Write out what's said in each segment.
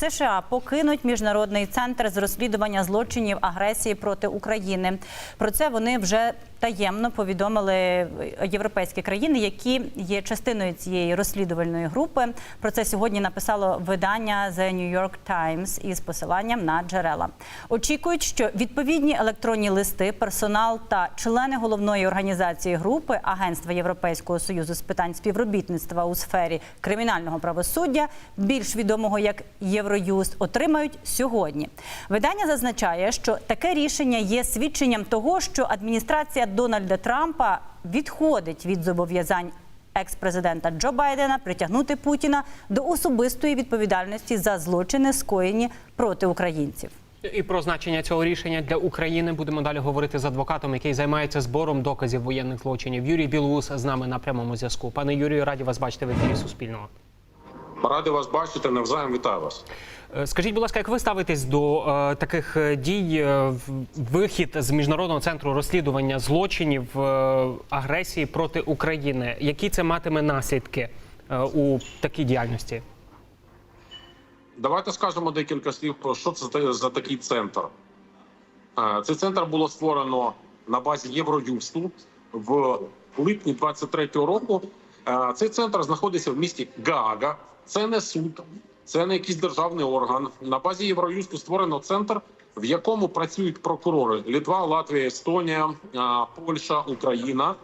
США покинуть міжнародний центр з розслідування злочинів агресії проти України. Про це вони вже таємно повідомили європейські країни, які є частиною цієї розслідувальної групи. Про це сьогодні написало видання The New York Times із посиланням на джерела. Очікують, що відповідні електронні листи, персонал та члени головної організації групи Агентства Європейського союзу з питань співробітництва у сфері кримінального правосуддя, більш відомого як Євроюст, отримають сьогодні. Видання зазначає, що таке рішення є свідченням того, що адміністрація Дональда Трампа відходить від зобов'язань екс-президента Джо Байдена притягнути Путіна до особистої відповідальності за злочини, скоєні проти українців. І про значення цього рішення для України будемо далі говорити з адвокатом, який займається збором доказів воєнних злочинів. Юрій Білоус з нами на прямому зв'язку. Пане Юрію, раді вас бачити в ефірі Суспільного. Радий вас бачити, навзаєм вітаю вас. Е, Скажіть, будь ласка, як ви ставитесь до е, таких е, дій, е, вихід з міжнародного центру розслідування злочинів е, агресії проти України? Які це матиме наслідки е, у такій діяльності? Давайте скажемо декілька слів про що це за- за такий центр. Е, Цей центр було створено на базі Євроюсту в липні 23-го року. Е, Цей центр знаходиться в місті Гаага. Це не суд, це не якийсь державний орган. На базі Євроюсту створено центр, в якому працюють прокурори Літва, Латвія, Естонія, е, Польща, Україна.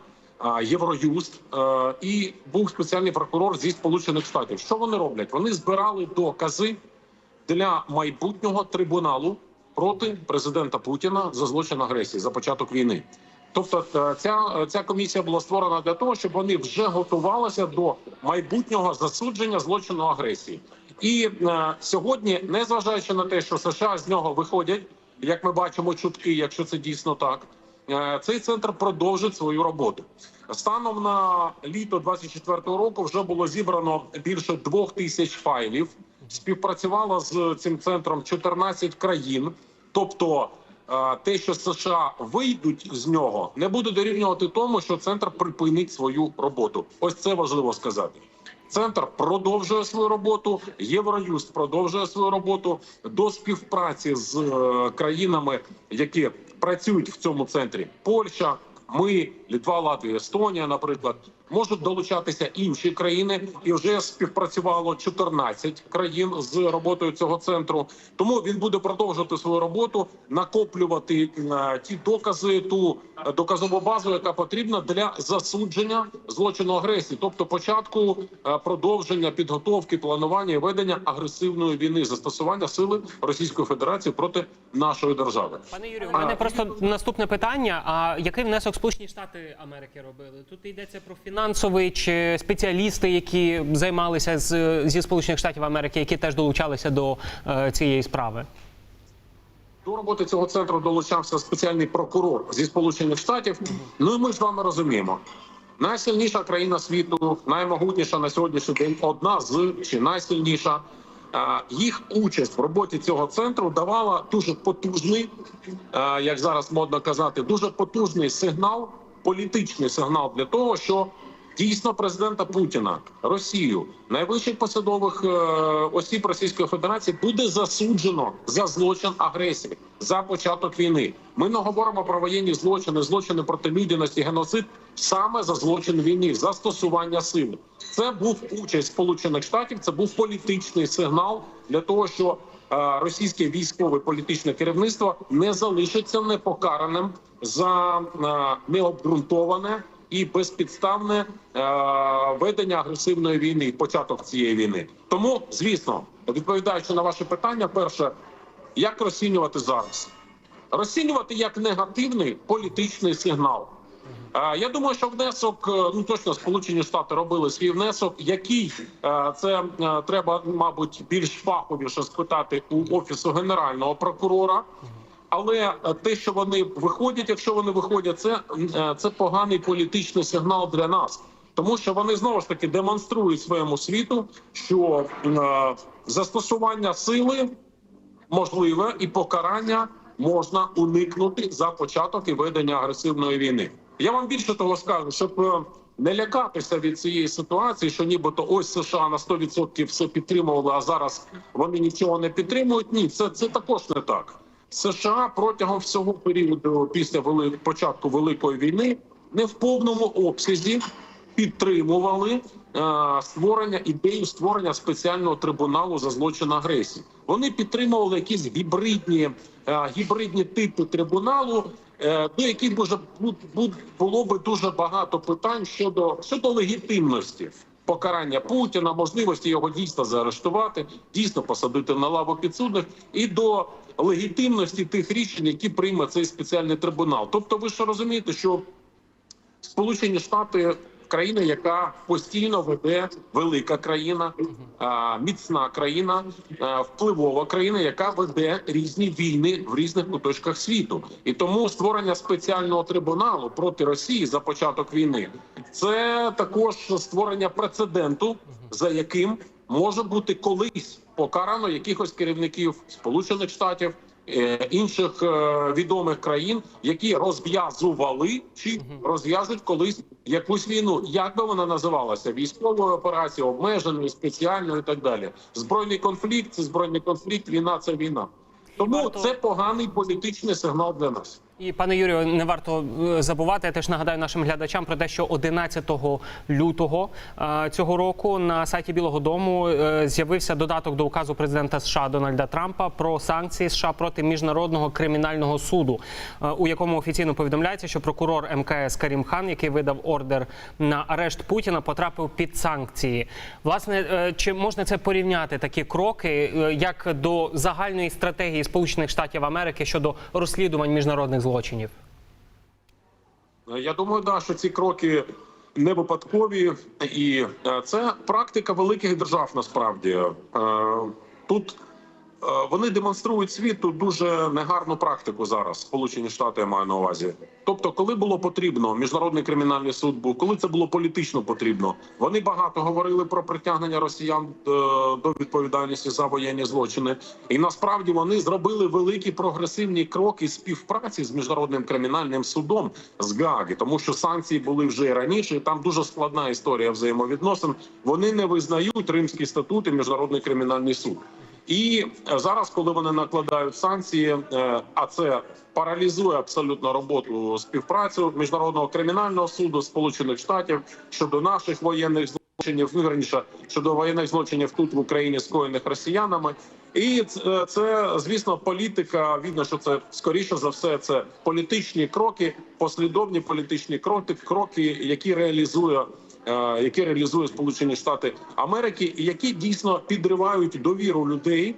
е, Євроюст е, і був спеціальний прокурор зі Сполучених Штатів. Що вони роблять? Вони збирали докази для майбутнього трибуналу проти президента Путіна за злочин агресії за початок війни. Тобто, е, ця, ця комісія була створена для того, щоб вони вже готувалися до майбутнього засудження злочину агресії. І е, сьогодні, незважаючи на те, що США з нього виходять, як ми бачимо, чутки, якщо це дійсно так, е, цей центр продовжить свою роботу. Станом на літо 24-го року вже було зібрано більше двох тисяч файлів. Співпрацювало з цим центром 14 країн. Тобто, те, що США вийдуть з нього, не буде дорівнювати тому, що центр припинить свою роботу. Ось це важливо сказати. Центр продовжує свою роботу. Євроюст продовжує свою роботу до співпраці з е, країнами, які працюють в цьому центрі. Польща, ми, Літва, Латвія, Естонія, наприклад, можуть долучатися інші країни, і вже співпрацювало 14 країн з роботою цього центру. Тому він буде продовжувати свою роботу, накоплювати е, ті докази, ту доказову базу, яка потрібна для засудження злочину агресії, тобто початку е, продовження підготовки, планування і ведення агресивної війни, застосування сили Російської Федерації проти нашої держави. Пане Юрію, у мене просто наступне питання. А який внесок Сполучені Штати Америки робили? Тут йдеться про фінансовий чи спеціалісти, які займалися з зі Сполучених Штатів Америки, які теж долучалися до е, цієї справи. До роботи цього центру долучався спеціальний прокурор зі Сполучених Штатів. Ну і ми з вами розуміємо. Найсильніша країна світу, наймогутніша на сьогоднішній день, одна з чи найсильніша. Е, Їх участь в роботі цього центру давала дуже потужний, е, як зараз модно казати, дуже потужний сигнал, політичний сигнал для того, що дійсно президента Путіна, Росію, найвищих посадових е, осіб Російської Федерації буде засуджено за злочин агресії за початок війни. Ми не говоримо про воєнні злочини, злочини проти людяності, геноцид саме за злочин війни, застосування сили. Це був участь Сполучених Штатів. Це був політичний сигнал для того, що е, російське військове політичне керівництво не залишиться непокараним за е, необґрунтоване і безпідставне е, ведення агресивної війни, початок цієї війни. Тому, звісно, відповідаючи на ваше питання, перше, як розцінювати зараз? Розцінювати як негативний політичний сигнал. Е, Я думаю, що внесок ну точно Сполучені Штати робили свій внесок. Який це треба, мабуть, більш фаховіше спитати у офісу генерального прокурора. Але е, те, що вони виходять, якщо вони виходять, це, е, це поганий політичний сигнал для нас, тому що вони знову ж таки демонструють своєму світу, що е, застосування сили можливе і покарання можна уникнути за початок і ведення агресивної війни. Я вам більше того скажу, щоб е, не лякатися від цієї ситуації, що нібито ось США на 100% все підтримували, а зараз вони нічого не підтримують. Ні, це, це також не так. США протягом всього періоду після вели... початку великої війни не в повному обсязі підтримували е, створення ідею створення спеціального трибуналу за злочин агресії. Вони підтримували якісь гібридні, е, гібридні типи трибуналу, е, до яких бу- було би дуже багато питань щодо щодо легітимності покарання Путіна, можливості його дійсно заарештувати, дійсно посадити на лаву підсудних і до легітимності тих рішень, які прийме цей спеціальний трибунал. Тобто, ви ж розумієте, що Сполучені Штати країна, яка постійно веде велика країна, міцна країна, впливова країна, яка веде різні війни в різних куточках світу. І тому створення спеціального трибуналу проти Росії за початок війни це також створення прецеденту, за яким може бути колись покарано якихось керівників Сполучених Штатів інших е, відомих країн, які розв'язували чи розв'яжуть колись якусь війну, як би вона називалася: військовою операцією, обмеженою, спеціальною і так далі. Збройний конфлікт це збройний конфлікт, війна це війна. Тому це поганий політичний сигнал для нас. І пане Юрію, не варто е, забувати. Я теж нагадаю нашим глядачам про те, що 11 лютого е, цього року на сайті Білого Дому е, з'явився додаток до указу президента США Дональда Трампа про санкції США проти міжнародного кримінального суду, у якому офіційно повідомляється, що прокурор МКС Карім Хан, який видав ордер на арешт Путіна, потрапив під санкції. Власне, чи можна це порівняти такі кроки як до загальної стратегії Сполучених Штатів Америки щодо розслідувань міжнародних злочинів? Я думаю, да, що ці кроки не випадкові, і е, це практика великих держав. Насправді Е, тут е, вони демонструють світу дуже негарну практику зараз. Сполучені Штати я маю на увазі. Тобто, коли було потрібно, міжнародний кримінальний суд був, коли це було політично потрібно, вони багато говорили про притягнення росіян е, до відповідальності за воєнні злочини, і насправді вони зробили великі прогресивні кроки співпраці з міжнародним кримінальним судом з Гааги, тому що санкції були вже і раніше. і Там дуже складна історія взаємовідносин. Вони не визнають Римський статут і міжнародний кримінальний суд. І е, зараз, коли вони накладають санкції, е, а це паралізує абсолютно роботу співпрацю міжнародного кримінального суду Сполучених Штатів щодо наших воєнних злочинів, ну, верніше, щодо воєнних злочинів тут в Україні скоєних росіянами. І це, це, звісно, політика. Видно, що це скоріше за все, це політичні кроки, послідовні політичні кроки, кроки, які реалізує е, які реалізує Сполучені Штати Америки, які дійсно підривають довіру людей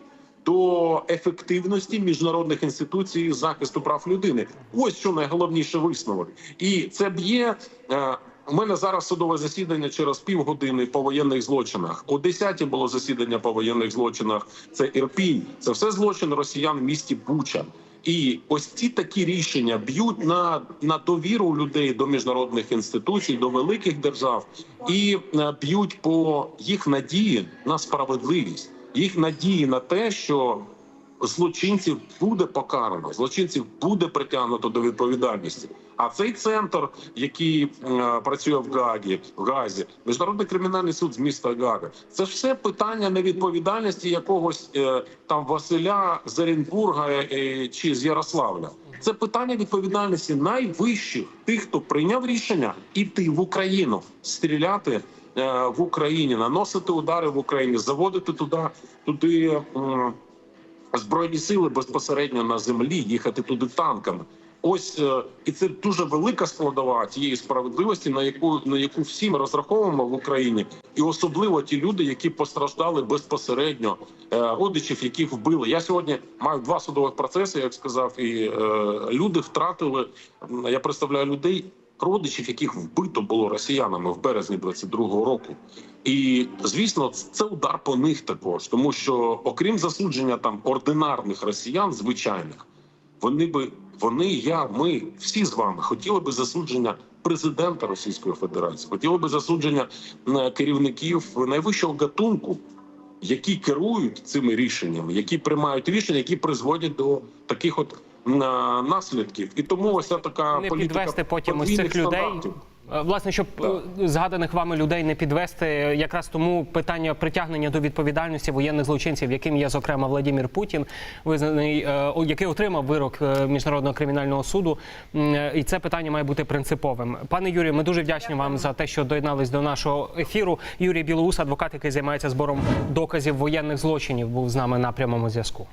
до ефективності міжнародних інституцій захисту прав людини. Ось що найголовніше висновок, і це б'є. е, У мене зараз судове засідання через півгодини по воєнних злочинах. О 10 було засідання по воєнних злочинах. Це Ірпінь, це все злочин росіян в місті Буча. І ось ці такі рішення б'ють на, на довіру людей до міжнародних інституцій, до великих держав, і е, б'ють по їх надії на справедливість, їх надії на те, що злочинців буде покарано, злочинців буде притягнуто до відповідальності. А цей центр, який е, працює в Гагі, в Газі, міжнародний кримінальний суд з міста Гага, це ж все питання невідповідальності якогось е, там Василя з Оренбурга е, чи з Ярославля. Це питання відповідальності найвищих тих, хто прийняв рішення іти в Україну, стріляти е, в Україні, наносити удари в Україні, заводити туди туди. Збройні сили безпосередньо на землі, їхати туди танками. Ось е, і це дуже велика складова тієї справедливості, на яку на яку всі ми розраховуємо в Україні, і особливо ті люди, які постраждали безпосередньо, е, родичів, яких вбили. Я сьогодні маю два судових процеси, як сказав, і е, люди втратили. Я представляю людей, родичів, яких вбито було росіянами в березні 22-го року. І звісно, це удар по них також, тому що окрім засудження там ординарних росіян, звичайних, вони би вони, я, ми всі з вами хотіли би засудження президента Російської Федерації, хотіли би засудження керівників найвищого гатунку, які керують цими рішеннями, які приймають рішення, які призводять до таких от наслідків. І тому ось така Не політика підвести потім ось цих людей. Е, Власне, щоб е, згаданих вами людей не підвести, якраз тому питання притягнення до відповідальності воєнних злочинців, яким є зокрема Владимир Путін, визнаний, е, який отримав вирок міжнародного кримінального суду, і це питання має бути принциповим. Пане Юрію, ми дуже вдячні вам за те, що доєднались до нашого ефіру. Юрій Білоус, адвокат, який займається збором доказів воєнних злочинів, був з нами на прямому зв'язку.